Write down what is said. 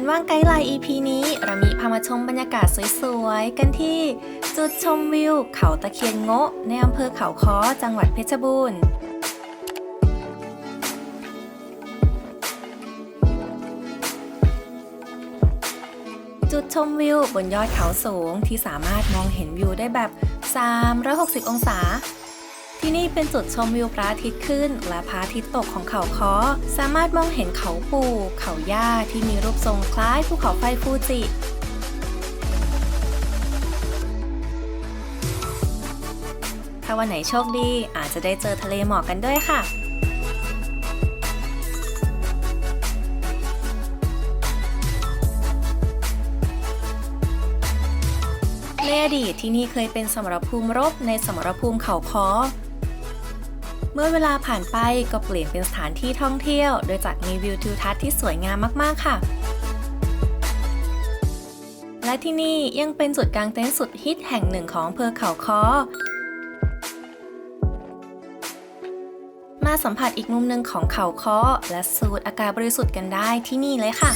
วันว่างไกด์ไลน์ EP นี้ เรามีพามาชมบรรยากาศสวยๆ กันที่จุดชมวิว เขาตะเคียนโงะในอำเภอเขาค้อจังหวัดเพชรบูรณ์จุดชมวิวบนยอดเขาสูงที่สามารถมองเห็นวิวได้แบบ 360 องศา ที่นี่เป็นจุดชมวิวพระอาทิตย์ขึ้น และพระอาทิตย์ตกของเขาค้อสามารถมองเห็นเขาปูเขาย่าที่มีรูปทรงคล้ายภูเขาไฟฟูจิถ้าวันไหนโชคดีอาจจะได้เจอทะเลหมอกกันด้วยค่ะในอดีตที่นี่เคยเป็นสมรภูมิรบในสมรภูมิเขาค้อ มื่อเวลาผ่านไปก็เปลี่ยนเป็นสถานที่ท่องเที่ยว โดยจากมีวิวทิวทัศน์ที่สวยงามมากๆค่ะ และที่นี่ยังเป็นจุดกางเต็นท์สุดฮิตแห่งหนึ่งของอำเภอเขาค้อมาสัมผัสอีกมุมหนึ่งของเขาค้อและสูดอากาศบริสุทธิ์กันได้ที่นี่เลยค่ะ